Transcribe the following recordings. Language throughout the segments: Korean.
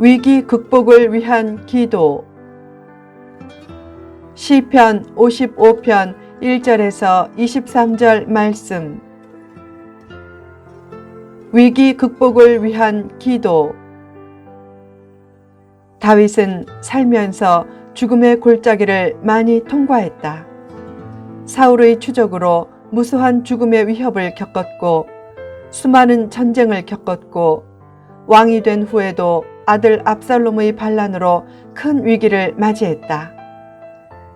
위기 극복을 위한 기도. 시편 55편 1절에서 23절 말씀. 위기 극복을 위한 기도. 다윗은 살면서 죽음의 골짜기를 많이 통과했다. 사울의 추적으로 무수한 죽음의 위협을 겪었고 수많은 전쟁을 겪었고 왕이 된 후에도 아들 압살롬의 반란으로 큰 위기를 맞이했다.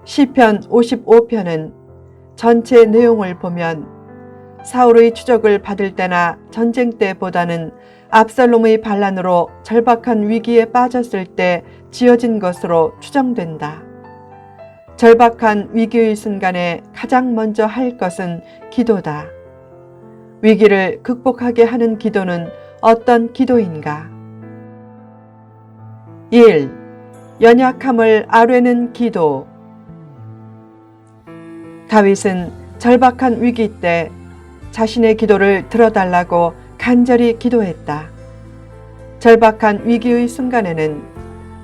시편 55편은 전체 내용을 보면 사울의 추적을 받을 때나 전쟁 때보다는 압살롬의 반란으로 절박한 위기에 빠졌을 때 지어진 것으로 추정된다. 절박한 위기의 순간에 가장 먼저 할 것은 기도다. 위기를 극복하게 하는 기도는 어떤 기도인가? 1. 연약함을 아뢰는 기도. 다윗은 절박한 위기 때 자신의 기도를 들어달라고 간절히 기도했다. 절박한 위기의 순간에는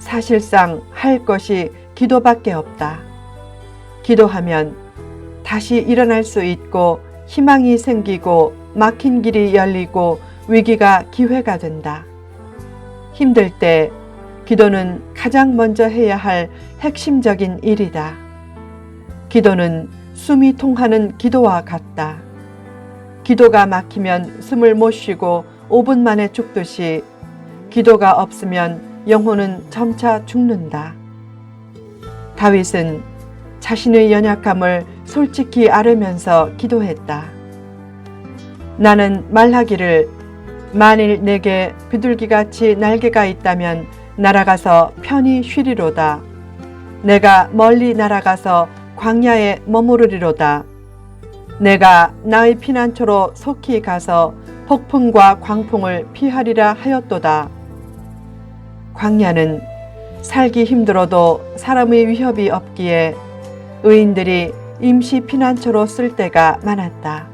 사실상 할 것이 기도밖에 없다. 기도하면 다시 일어날 수 있고 희망이 생기고 막힌 길이 열리고 위기가 기회가 된다. 힘들 때 기도는 가장 먼저 해야 할 핵심적인 일이다. 기도는 숨이 통하는 기도와 같다. 기도가 막히면 숨을 못 쉬고 5분 만에 죽듯이 기도가 없으면 영혼은 점차 죽는다. 다윗은 자신의 연약함을 솔직히 아뢰면서 기도했다. 나는 말하기를 만일 내게 비둘기같이 날개가 있다면 날아가서 편히 쉬리로다. 내가 멀리 날아가서 광야에 머무르리로다. 내가 나의 피난처로 속히 가서 폭풍과 광풍을 피하리라 하였도다. 광야는 살기 힘들어도 사람의 위협이 없기에 의인들이 임시 피난처로 쓸 때가 많았다.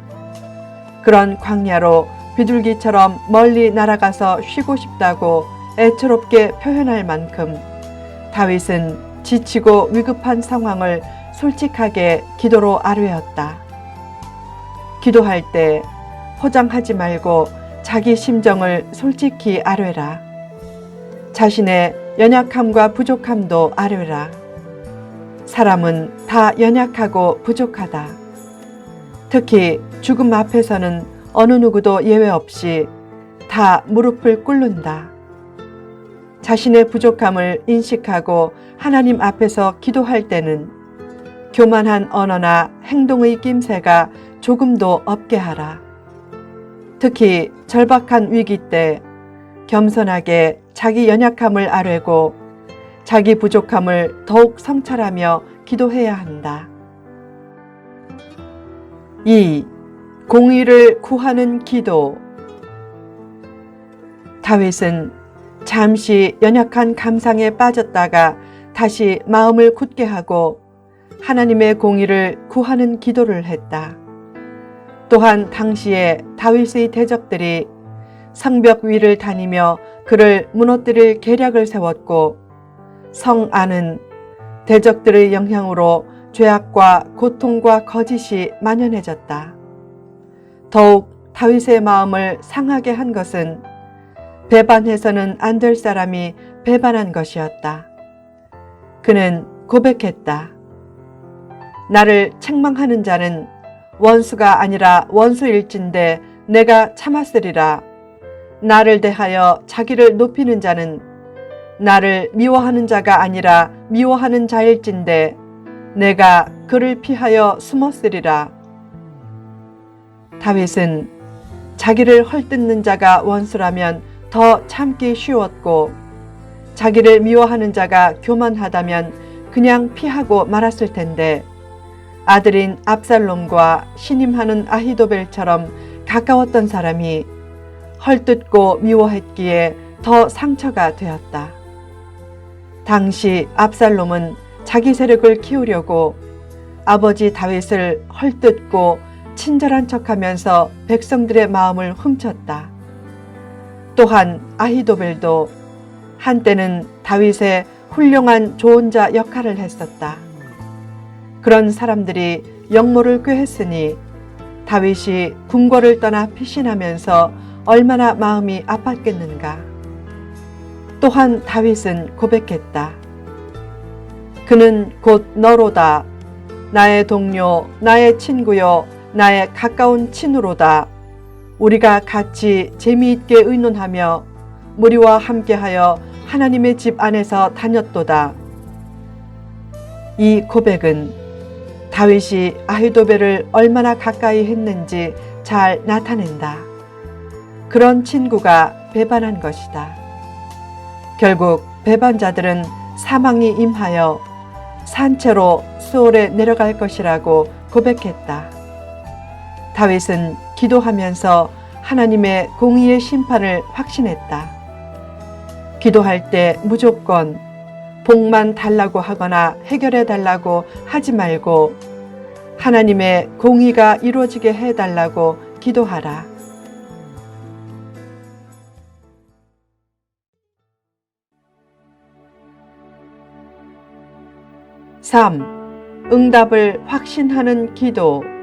그런 광야로 비둘기처럼 멀리 날아가서 쉬고 싶다고 애처롭게 표현할 만큼 다윗은 지치고 위급한 상황을 솔직하게 기도로 아뢰었다. 기도할 때 포장하지 말고 자기 심정을 솔직히 아뢰라. 자신의 연약함과 부족함도 아뢰라. 사람은 다 연약하고 부족하다. 특히 죽음 앞에서는 어느 누구도 예외 없이 다 무릎을 꿇는다. 자신의 부족함을 인식하고 하나님 앞에서 기도할 때는 교만한 언어나 행동의 낌새가 조금도 없게 하라. 특히 절박한 위기 때 겸손하게 자기 연약함을 아뢰고 자기 부족함을 더욱 성찰하며 기도해야 한다. 2. 공의를 구하는 기도. 다윗은 잠시 연약한 감상에 빠졌다가 다시 마음을 굳게 하고 하나님의 공의를 구하는 기도를 했다. 또한 당시에 다윗의 대적들이 성벽 위를 다니며 그를 무너뜨릴 계략을 세웠고 성 안은 대적들의 영향으로 죄악과 고통과 거짓이 만연해졌다. 더욱 다윗의 마음을 상하게 한 것은 배반해서는 안 될 사람이 배반한 것이었다. 그는 고백했다. 나를 책망하는 자는 원수가 아니라 원수일진데 내가 참았으리라. 나를 대하여 자기를 높이는 자는 나를 미워하는 자가 아니라 미워하는 자일진데 내가 그를 피하여 숨었으리라. 다윗은 자기를 헐뜯는 자가 원수라면 더 참기 쉬웠고 자기를 미워하는 자가 교만하다면 그냥 피하고 말았을 텐데 아들인 압살롬과 신임하는 아히도벨처럼 가까웠던 사람이 헐뜯고 미워했기에 더 상처가 되었다. 당시 압살롬은 자기 세력을 키우려고 아버지 다윗을 헐뜯고 친절한 척하면서 백성들의 마음을 훔쳤다. 또한 아히도벨도 한때는 다윗의 훌륭한 조언자 역할을 했었다. 그런 사람들이 역모를 꾀했으니 다윗이 궁궐을 떠나 피신하면서 얼마나 마음이 아팠겠는가. 또한 다윗은 고백했다. 그는 곧 너로다. 나의 동료, 나의 친구요, 나의 가까운 친우로다. 우리가 같이 재미있게 의논하며 무리와 함께하여 하나님의 집 안에서 다녔도다. 이 고백은 다윗이 아히도벨을 얼마나 가까이 했는지 잘 나타낸다. 그런 친구가 배반한 것이다. 결국 배반자들은 사망이 임하여 산채로 수월에 내려갈 것이라고 고백했다. 다윗은 기도하면서 하나님의 공의의 심판을 확신했다. 기도할 때 무조건 복만 달라고 하거나 해결해 달라고 하지 말고 하나님의 공의가 이루어지게 해 달라고 기도하라. 삼 응답을 확신하는 기도.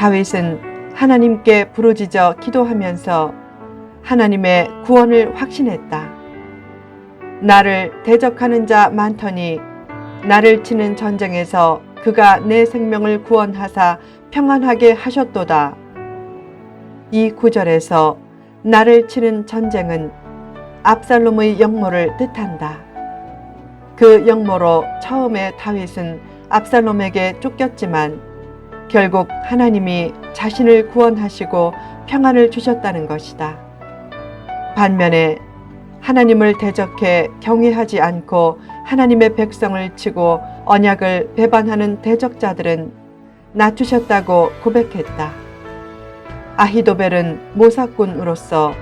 다윗은 하나님께 부르짖어 기도하면서 하나님의 구원을 확신했다. 나를 대적하는 자 많더니 나를 치는 전쟁에서 그가 내 생명을 구원하사 평안하게 하셨도다. 이 구절에서 나를 치는 전쟁은 압살롬의 역모를 뜻한다. 그 역모로 처음에 다윗은 압살롬에게 쫓겼지만 결국 하나님이 자신을 구원하시고 평안을 주셨다는 것이다. 반면에 하나님을 대적해 경외하지 않고 하나님의 백성을 치고 언약을 배반하는 대적자들은 낮추셨다고 고백했다. 아히도벨은 모사꾼으로서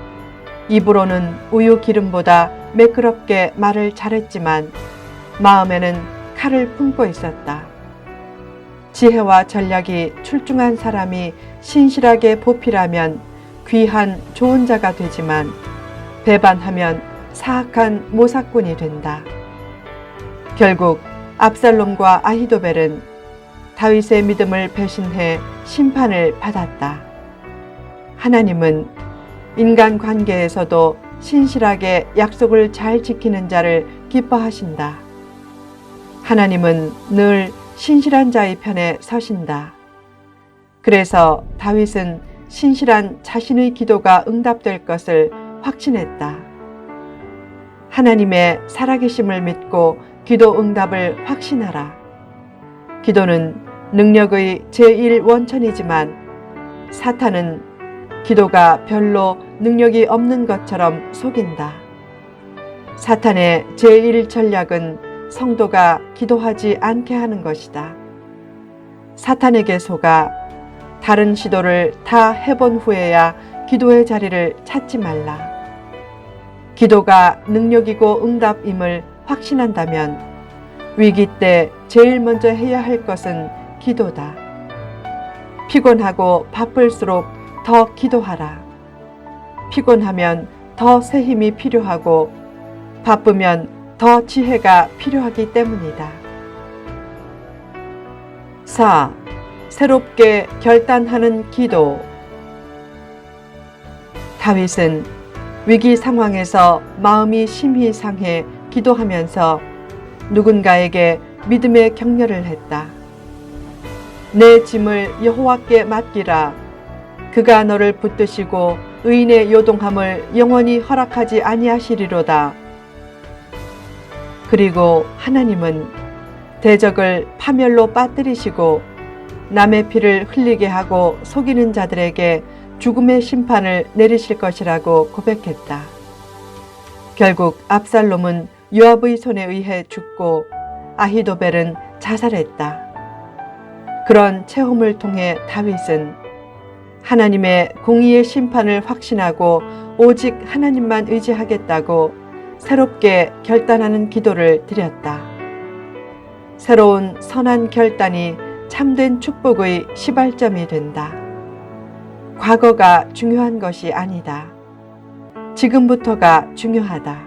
입으로는 우유 기름보다 매끄럽게 말을 잘했지만 마음에는 칼을 품고 있었다. 지혜와 전략이 출중한 사람이 신실하게 보필하면 귀한 좋은 자가 되지만 배반하면 사악한 모사꾼이 된다. 결국 압살롬과 아히도벨은 다윗의 믿음을 배신해 심판을 받았다. 하나님은 인간 관계에서도 신실하게 약속을 잘 지키는 자를 기뻐하신다. 하나님은 늘 신실한 자의 편에 서신다. 그래서 다윗은 신실한 자신의 기도가 응답될 것을 확신했다. 하나님의 살아계심을 믿고 기도 응답을 확신하라. 기도는 능력의 제1 원천이지만 사탄은 기도가 별로 능력이 없는 것처럼 속인다. 사탄의 제1 전략은 성도가 기도하지 않게 하는 것이다. 사탄에게 속아 다른 시도를 다 해본 후에야 기도의 자리를 찾지 말라. 기도가 능력이고 응답임을 확신한다면 위기 때 제일 먼저 해야 할 것은 기도다. 피곤하고 바쁠수록 더 기도하라. 피곤하면 더 새 힘이 필요하고 바쁘면 더 지혜가 필요하기 때문이다. 4. 새롭게 결단하는 기도. 다윗은 위기 상황에서 마음이 심히 상해 기도하면서 누군가에게 믿음의 격려를 했다. 내 짐을 여호와께 맡기라. 그가 너를 붙드시고 의인의 요동함을 영원히 허락하지 아니하시리로다. 그리고 하나님은 대적을 파멸로 빠뜨리시고 남의 피를 흘리게 하고 속이는 자들에게 죽음의 심판을 내리실 것이라고 고백했다. 결국 압살롬은 요압의 손에 의해 죽고 아히도벨은 자살했다. 그런 체험을 통해 다윗은 하나님의 공의의 심판을 확신하고 오직 하나님만 의지하겠다고 새롭게 결단하는 기도를 드렸다. 새로운 선한 결단이 참된 축복의 시발점이 된다. 과거가 중요한 것이 아니다. 지금부터가 중요하다.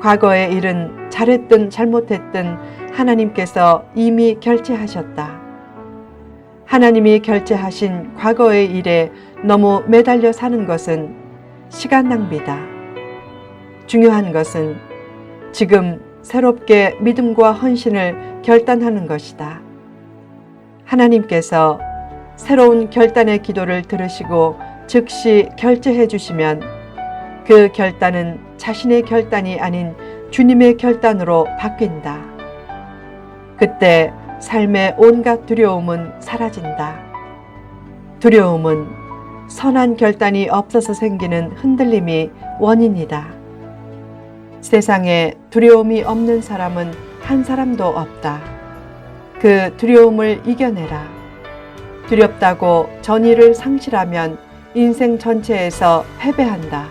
과거의 일은 잘했든 잘못했든 하나님께서 이미 결제하셨다. 하나님이 결제하신 과거의 일에 너무 매달려 사는 것은 시간 낭비다. 중요한 것은 지금 새롭게 믿음과 헌신을 결단하는 것이다. 하나님께서 새로운 결단의 기도를 들으시고 즉시 결제해 주시면 그 결단은 자신의 결단이 아닌 주님의 결단으로 바뀐다. 그때 삶의 온갖 두려움은 사라진다. 두려움은 선한 결단이 없어서 생기는 흔들림이 원인이다. 세상에 두려움이 없는 사람은 한 사람도 없다. 그 두려움을 이겨내라. 두렵다고 전의를 상실하면 인생 전체에서 패배한다.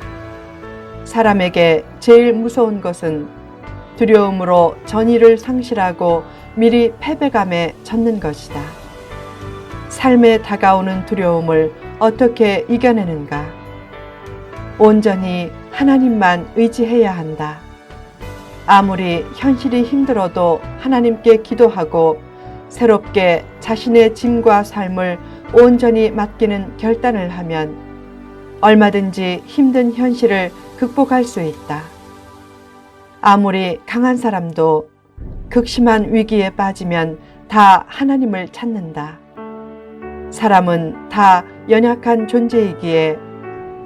사람에게 제일 무서운 것은 두려움으로 전의를 상실하고 미리 패배감에 젖는 것이다. 삶에 다가오는 두려움을 어떻게 이겨내는가? 온전히 하나님만 의지해야 한다. 아무리 현실이 힘들어도 하나님께 기도하고 새롭게 자신의 짐과 삶을 온전히 맡기는 결단을 하면 얼마든지 힘든 현실을 극복할 수 있다. 아무리 강한 사람도 극심한 위기에 빠지면 다 하나님을 찾는다. 사람은 다 연약한 존재이기에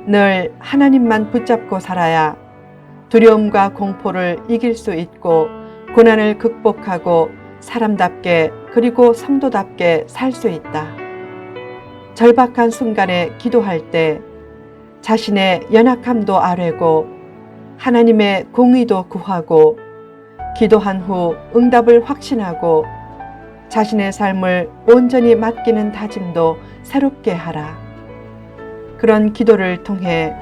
늘 하나님만 붙잡고 살아야 두려움과 공포를 이길 수 있고 고난을 극복하고 사람답게 그리고 성도답게 살 수 있다. 절박한 순간에 기도할 때 자신의 연약함도 아뢰고 하나님의 공의도 구하고 기도한 후 응답을 확신하고 자신의 삶을 온전히 맡기는 다짐도 새롭게 하라. 그런 기도를 통해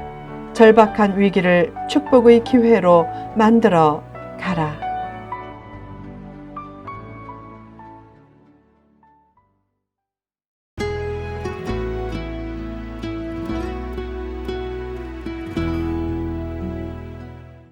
절박한 위기를 축복의 기회로 만들어 가라.